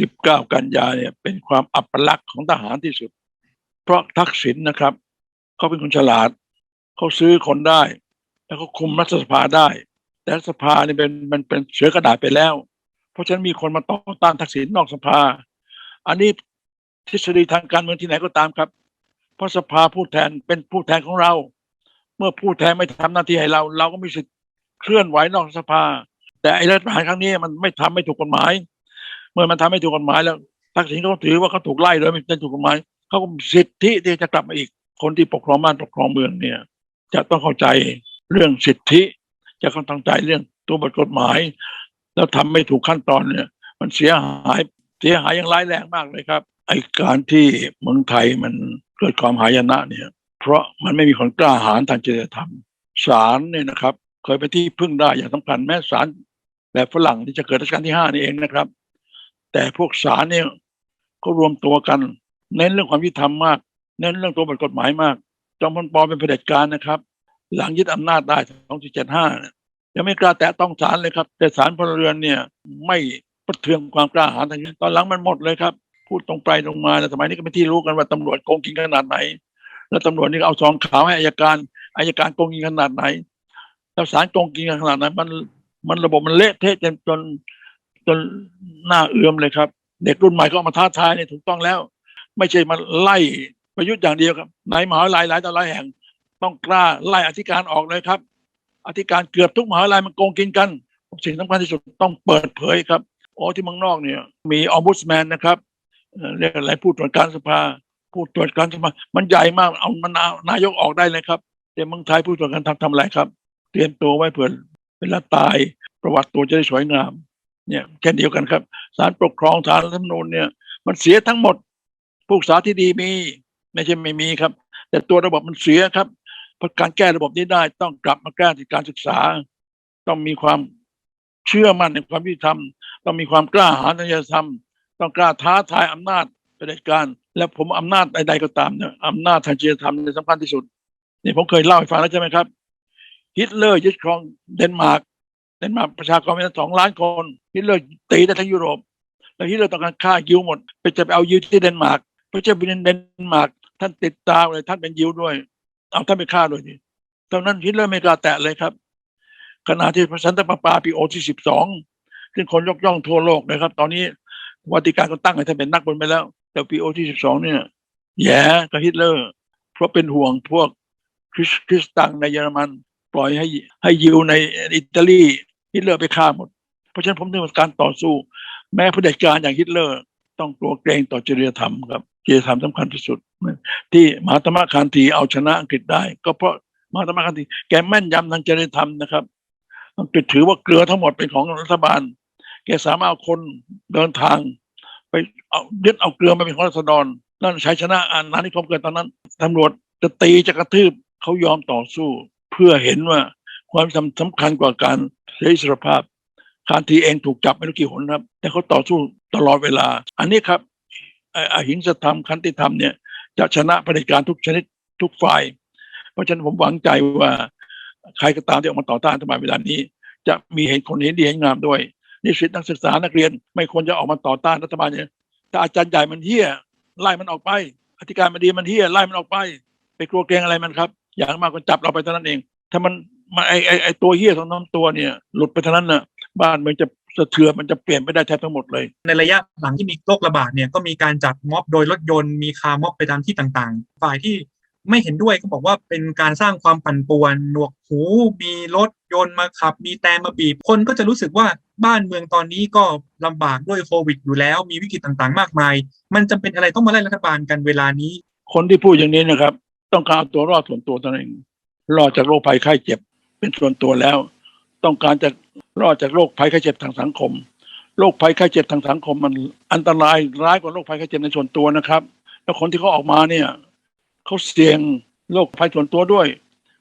19 กันยาเนี่ยเป็นความอัปลักษณ์ของทหารที่สุด เพราะทักษิณนะครับ เขาเป็นคนฉลาด เขาซื้อคนได้ แล้วเขาคุมรัฐสภาได้ แต่รัฐสภาเนี่ยเป็นมันเป็นเสือกระดาษไปแล้ว เพราะฉะนั้นมีคนมาต่อต้านทักษิณนอกสภา อันนี้ทฤษฎีทางการเมืองที่ไหนก็ตามครับ เพราะสภาผู้แทนเป็นผู้แทนของเรา เมื่อผู้แทนไม่ทำหน้าที่ให้เรา เราก็มีสิทธิ์เคลื่อนไหวนอกสภา แต่ไอ้รัฐประหารครั้งนี้มันไม่ทำไม่ถูกกฎหมาย เมื่อมันทำไม่ถูกกฎหมายแล้วทักษิณเขาถือว่าเขาถูกไล่โดยไม่ได้ถูกกฎหมายเขาก็สิทธิที่จะกลับมาอีกคนที่ปกครองบ้านปกครองเมืองเนี่ย จะต้องเข้าใจเรื่องสิทธิ จะต้องตั้งใจเรื่องตัวบทกฎหมาย แล้วทำไม่ถูกขั้นตอนเนี่ย มันเสียหายเสียหายอย่างร้ายแรงมากเลยครับไอการที่เมืองไทยมันเกิดความหายนะเนี่ย เพราะมันไม่มีคนกล้าหาญทางจริยธรรมศาลเนี่ยนะครับ เคยเป็นที่พึ่งได้อย่างสำคัญแม้ศาลแบบฝรั่งที่จะเกิดรัชกาลที่ห้านี่เองนะครับ แต่พวกศาลเนี่ยก็รวมตัวกัน เน้นเรื่องความยุติธรรมมาก เน้นเรื่องตัวบทกฎหมายมาก จอมพลปอเป็นเผด็จการนะครับ หลังยึดอำนาจได้2475เนี่ยยังไม่กล้าแตะต้องศาลเลยครับ แต่ศาลพลเรือนเนี่ยไม่ประเทืองความกล้าหาญทางนี้ตอนหลังมันหมดเลยครับ พูดตรงไปตรงมาแต่สมัยนี้ก็เป็นที่รู้กันว่าตำรวจโกงกินขนาดไหน แล้วตำรวจนี่เอาซองขาวให้อายการอายการโกงกินขนาดไหนแล้วศาลโกงกินขนาดไหนมันมันระบบมันเละเทะจนจน นหน้าเอื้อมเลยครับ เด็กรุ่นใหม่ก็เอามาท้าทายเนี่ยถูกต้องแล้ว ไม่ใช่มาไล่ประยุทธ์อย่างเดียวครับในมหาวิทยาลัยหลายต่อหลายแห่ง ต้องกล้าไล่อธิการออกเลยครับ อธิการเกือบทุกมหาวิทยาลัยมันโกงกินกัน สิ่งสำคัญที่สุดต้องเปิดเผยครับโอ้ที่เมืองนอกเนี่ย มีออมบุสแมนนะครับเรียกอะไรผู้ตรวจการสภา ผู้ตรวจการสภา มันใหญ่มากเอามันเอานายกออกได้เลยครับแต่เมืองไทยผู้ตรวจการทำทำอะไรครับ เตรียมตัวไว้เผื่อเวลาตายประวัติตัวจะได้สวยงาม เนี่ยแค่เดียวกันครับศาลปกครองศาลรัฐธรรมนูญเนี่ย มันเสียทั้งหมดผู้ศึกษาที่ดีมี ไม่ใช่ไม่มีครับ แต่ตัวระบบมันเสียครับเพราะการแก้ระบบนี้ได้ต้องกลับมาแก้ที่การศึกษา ต้องมีความเชื่อมั่นในความยุติธรรม ต้องมีความกล้าหาญในจริยธรรม ต้องกล้าท้าทายอำนาจเผด็จการ และผมอำนาจใดๆก็ตามเนี่ยอำนาจทางจริยธรรมเนี่ยสำคัญที่สุดนี่ผมเคยเล่าให้ฟังแล้วใช่ไหมครับฮิตเลอร์ยึดครองเดนมาร์ก เดนมาร์กประชากรมีตั้งสองล้านคนฮิตเลอร์ตีได้ทั้งยุโรป แล้วฮิตเลอร์ต้องการฆ่ายิวหมด ไปจะไปเอายิวที่เดนมาร์กพระเจ้าบินเดนมาร์กท่านติดตามเลยท่านเป็นยิวด้วย เอาท่านไปฆ่าด้วยดิตอนนั้นฮิตเลอร์ไม่กล้าแตะเลยครับ ขณะที่พระสันตะปาปาปีโอที่สิบสองซึ่งคนยกย่องทั่วโลกนะครับ ตอนนี้วัติการก็ตั้งให้ท่านเป็นนักบุญไปแล้ว แต่ปีโอที่สิบสองเนี่ยแย่กับฮิตเลอร์ เพราะเป็นห่วงพวกคริสคริสตังในเยอรมัน ปล่อยให้ให้ยิวในอิตาลี ฮิตเลอร์ไปฆ่าหมด เพราะฉะนั้นผมนึกว่าการต่อสู้ แม้เผด็จการอย่างฮิตเลอร์ ต้องกลัวเกรงต่อจริยธรรมครับจริยธรรมสำคัญที่สุด ที่มหาตมคานธีเอาชนะอังกฤษได้ ก็เพราะมหาตมคานธีแกแม่นยำทางจริยธรรมนะครับอังกฤษถือว่าเกลือทั้งหมดเป็นของรัฐบาล แกสามารถเอาคนเดินทาง ไปเอายึดเอาเกลือมาเป็นของรัษฎรนั่นใช้ชนะอาณานิคมเกิดตอนนั้นตำรวจจะตีจะกระทืบเขายอมต่อสู้ เพื่อเห็นว่า ความสำคัญกว่าการเสรีสรภาพคานทีเองถูกจับไม่รู้กี่หนครับ แต่เขาต่อสู้ตลอดเวลา อันนี้ครับอหิงสธรรมคันติธรรมเนี่ยจะชนะประเด็จการทุกชนิดทุกฝ่าย เพราะฉะนั้นผมหวังใจว่าใครก็ตามที่ออกมาต่อต้านรัฐบาลเวลานี้ จะมีเห็นคนเห็นดีเห็นงามด้วย นิสิตนักศึกษานักเรียน ไม่ควรจะออกมาต่อต้านรัฐบาลเนี่ยถ้าอาจารย์ใหญ่มันเฮี้ยไล่มันออกไปอธิการมันดีมันเฮี้ยไล่มันออกไป ไปกลัวเกรงอะไรมันครับ อย่างมากก็จับเราไปเท่านั้นเอง ถ้ามัน มาไอไอไอตัวเฮี้ยของน้ำตัวเนี่ย หลุดไปเท่านั้นน่ะ บ้านเมืองจะสะเทือนมันจะเปลี่ยนไปได้แทบทั้งหมดเลย ในระยะหลังที่มีโรคระบาดเนี่ยก็มีการจัดม็อบโดยรถยนต์มีคาร์ม็อบไปตามที่ต่างๆ ฝ่ายที่ไม่เห็นด้วยก็บอกว่าเป็นการสร้างความปั่นป่วนหนวกหู มีรถยนต์มาขับ มีแต่มาบีบ คนก็จะรู้สึกว่าบ้านเมืองตอนนี้ก็ลำบากด้วยโควิดอยู่แล้ว มีวิกฤตต่างๆ มากมาย มันจำเป็นอะไรต้องมาไล่รัฐบาลกันเวลานี้ คนที่พูดอย่างนี้นะครับ ต้องการเอาตัวรอดส่วนตัวตนเองรอดจากโรคภัยไข้เจ็บ เป็นส่วนตัวแล้ว ต้องการจะรอดจากโรคภัยไข้เจ็บทางสังคมโรคภัยไข้เจ็บทางสังคมมันอันตรายร้ายกว่าโรคภัยไข้เจ็บในส่วนตัวนะครับ แล้วคนที่เขาออกมาเนี่ยเขาเสี่ยงโรคภัยส่วนตัวด้วย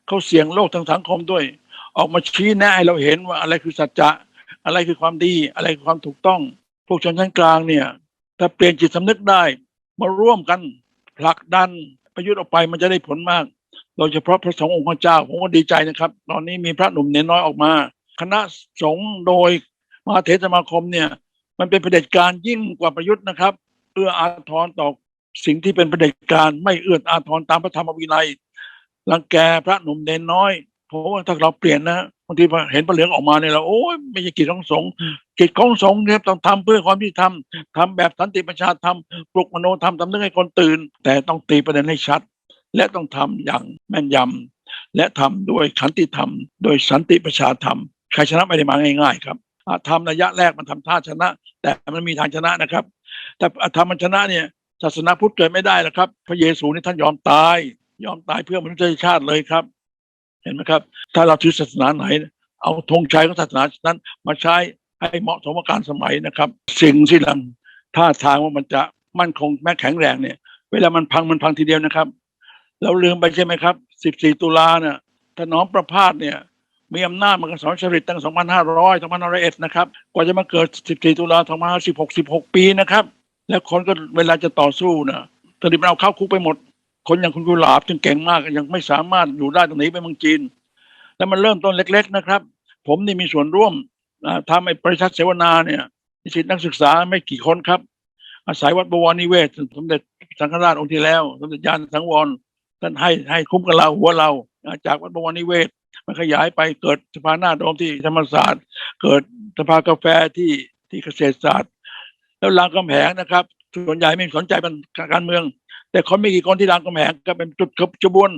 เขาเสี่ยงโรคทางสังคมด้วย ออกมาชี้แนะให้เราเห็นว่าอะไรคือสัจจะอะไรคือความดีอะไรคือความถูกต้อง พวกชนชั้นกลางเนี่ย ถ้าเปลี่ยนจิตสำนึกได้ มาร่วมกันผลักดันประยุทธ์ออกไปมันจะได้ผลมาก โดยเฉพาะพระสงฆ์องค์เจ้าผมก็ดีใจนะครับ ตอนนี้มีพระหนุ่มเนนน้อยออกมา คณะสงฆ์โดยมหาเถรสมาคมเนี่ย มันเป็นประเด็จการยิ่งกว่าประยุทธ์นะครับเอื้ออาทรต่อสิ่งที่เป็นประเด็จการไม่เอื้ออาทรตามพระธรรมวินัยรังแกพระหนุ่มเนนน้อยเพราะว่าถ้าเราเปลี่ยนนะบางทีเห็นพระเหลืองออกมาเนี่ยเราโอ้ยไม่ใช่กิจของสงฆ์กิจของสงฆ์เนี่ยต้องทำเพื่อความยุติธรรมทำแบบสันติประชาธรรมปลุกมโนธรรมทำนึกให้คนตื่น แต่ต้องตีประเด็นให้ชัด และต้องทำอย่างแม่นยำและทำด้วยขันติธรรม โดยสันติประชาธรรมใครชนะไม่ได้มาง่ายๆครับทำระยะแรกมันทำท่าชนะ แต่มันมีทางชนะนะครับ แต่ธรรมมันชนะเนี่ยศาสนาพุทธเกิดไม่ได้แล้วครับ พระเยซูนี่ท่านยอมตาย ยอมตายเพื่อมนุษยชาติเลยครับ เห็นไหมครับ ถ้าเราถือศาสนาไหน เอาธงชัยของศาสนานั้น มาใช้ให้เหมาะสมกับการสมัยนะครับ สิ่งที่ลังท่าทางว่ามันจะมั่นคงแม้แข็งแรงเนี่ย เวลามันพังมันพังทีเดียวนะครับ เราลืมไปใช่ไหมครับ 14 ตุลาเนี่ยถนอมประพาสเนี่ย มีอำนาจมากันสอนชริตตั้ง 2,500 2,501นะครับ กว่าจะมาเกิด 14 ตุลา2516 16 ปีนะครับ แล้วคนก็เวลาจะต่อสู้นะตอนนี้มันเอาเข้าคุกไปหมด คนอย่างคุณกุหลาบจึงเก่งมากยังไม่สามารถอยู่ได้ตรงนี้ไปเมืองจีน แล้วมันเริ่มต้นเล็ก ๆนะครับ ผมนี่มีส่วนร่วมทำไอ้ปริชัดเสวนาเนี่ยนิสิตนักศึกษาไม่กี่คนครับ อาศัยวัดบวรนิเวศสมเด็จสังฆราชองค์ที่แล้ว สมเด็จยานสังวร ท่านให้ให้คุ้มกับเราหัวเราจากวัดบวรนิเวศมันขยายไปเกิดสภาหน้าโดมที่ธรรมศาสตร์ เกิดสภากาแฟที่ที่เกษตรศาสตร์ แล้วรามคำแหงนะครับ ส่วนใหญ่ไม่สนใจเป็นการเมือง แต่คนไม่กี่คนที่รามคำแหงก็เป็นจุดขบวน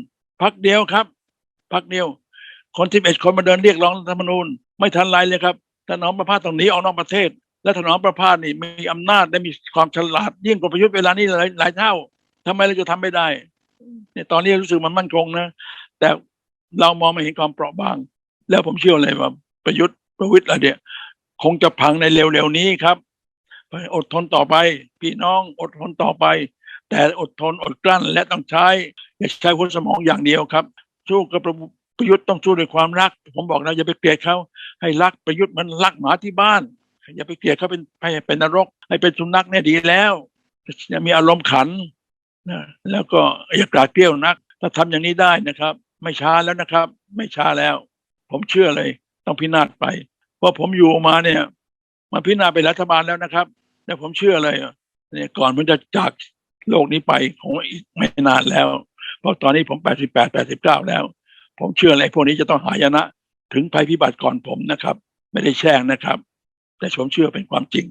พักเดียวครับพักเดียว คนที่เอ็ดคนมาเดินเรียกร้องรัฐธรรมนูญ ไม่ทันไรเลยครับถนอมประพาสต้องหนีออกนอกประเทศ และถนอมประพาสนี่มีอำนาจและมีความฉลาดยิ่งกว่าประยุทธ์เวลานี้หลายหลายเท่าทำไมเราจะทำไม่ได้ เนี่ยตอนนี้รู้สึกมันมั่นคงนะ แต่เรามองไม่เห็นความเปราะบาง แล้วผมเชื่อเลยว่าประยุทธ์ประวิตรอะไรเนี่ย คงจะพังในเร็วๆนี้ครับอดทนต่อไป พี่น้องอดทนต่อไป แต่อดทนอดกลั้นและต้องใช้ อย่าใช้หัวสมองอย่างเดียวครับสู้กับประประยุทธ์ต้องสู้ด้วยความรัก ผมบอกนะอย่าไปเกลียดเขาให้รักประยุทธ์มันรักหมาที่บ้าน อย่าไปเกลียดเขาเป็นให้เป็นนรก ให้เป็นสุนัขเนี่ยดีแล้วอย่ามีอารมณ์ขัน นะแล้วก็อย่ากราดเกลี้ยวนัก ถ้าทำอย่างนี้ได้นะครับ ไม่ช้าแล้วนะครับ ไม่ช้าแล้ว ผมเชื่อเลย ต้องพินาศไป เพราะผมอยู่มาเนี่ยมาพินาศเป็นรัฐบาลแล้วนะครับแล้วผมเชื่อเลยเนี่ยก่อนมันจะจากโลกนี้ไปคงอีกไม่นานแล้ว เพราะตอนนี้ผมแปดสิบแปดแปดสิบเก้าแล้ว ผมเชื่อเลยพวกนี้จะต้องหายนะ ถึงภัยพิบัติก่อนผมนะครับ ไม่ได้แช่งนะครับ แต่ผมเชื่อเป็นความจริง